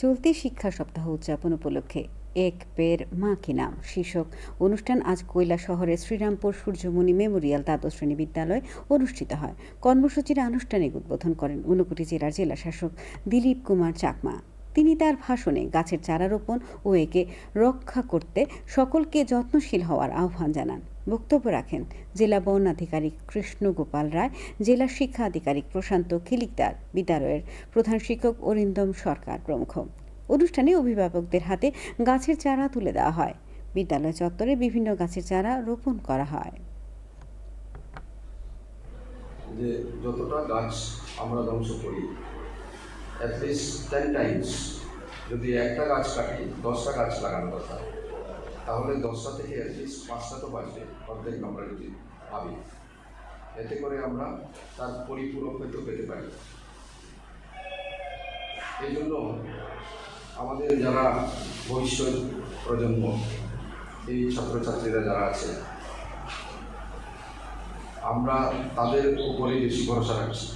চলতি শিক্ষা সপ্তাহ উদযাপন উপলক্ষে এক পের মা কি নাম? শীর্ষক অনুষ্ঠান আজ কৈলা শহরের শ্রীরামপুর সূর্যমণি মেমোরিয়াল দ্বাদশ শ্রেণি বিদ্যালয়ে অনুষ্ঠিত হয়। কর্মসূচির আনুষ্ঠানিক উদ্বোধন করেন ঊনকোটি জেলার জেলা শাসক দিলীপ কুমার চাকমা। তিনি তার ভাষণে গাছের চারা রোপণ ও একে রক্ষা করতে সকলকে যত্নশীল হওয়ার আহ্বান জানান। বক্তব্য রাখেন জেলা বন আধিকারিক কৃষ্ণ গোপাল রায়, জেলা শিক্ষা আধিকারিক প্রশান্ত খিলিকদার, বিদ্যালয়ের প্রধান শিক্ষক অরিন্দম সরকার প্রমুখ। অনুষ্ঠানে অভিভাবকদের হাতে গাছের চারা তুলে দেওয়া হয়। বিদ্যালয় চত্বরে বিভিন্ন গাছের চারা রোপণ করা হয়। যে যতটা গাছ আমরা ধ্বংস করি অ্যাটলিস্ট টেন টাইমস যদি একটা গাছ কাটি, দশটা গাছ লাগানো কথা। তাহলে দশটা থেকে অ্যাটলিস্ট পাঁচটা তো বাঁচবে অর্ধেক আমরা যদি ভাবি। এতে করে আমরা তার পরিপূরক হয়তো পেতে পারি। এই জন্য আমাদের যারা ভবিষ্যৎ প্রজন্ম, এই ছাত্রছাত্রীরা যারা আছে, আমরা তাদের উপরে বেশি ভরসা রাখছি।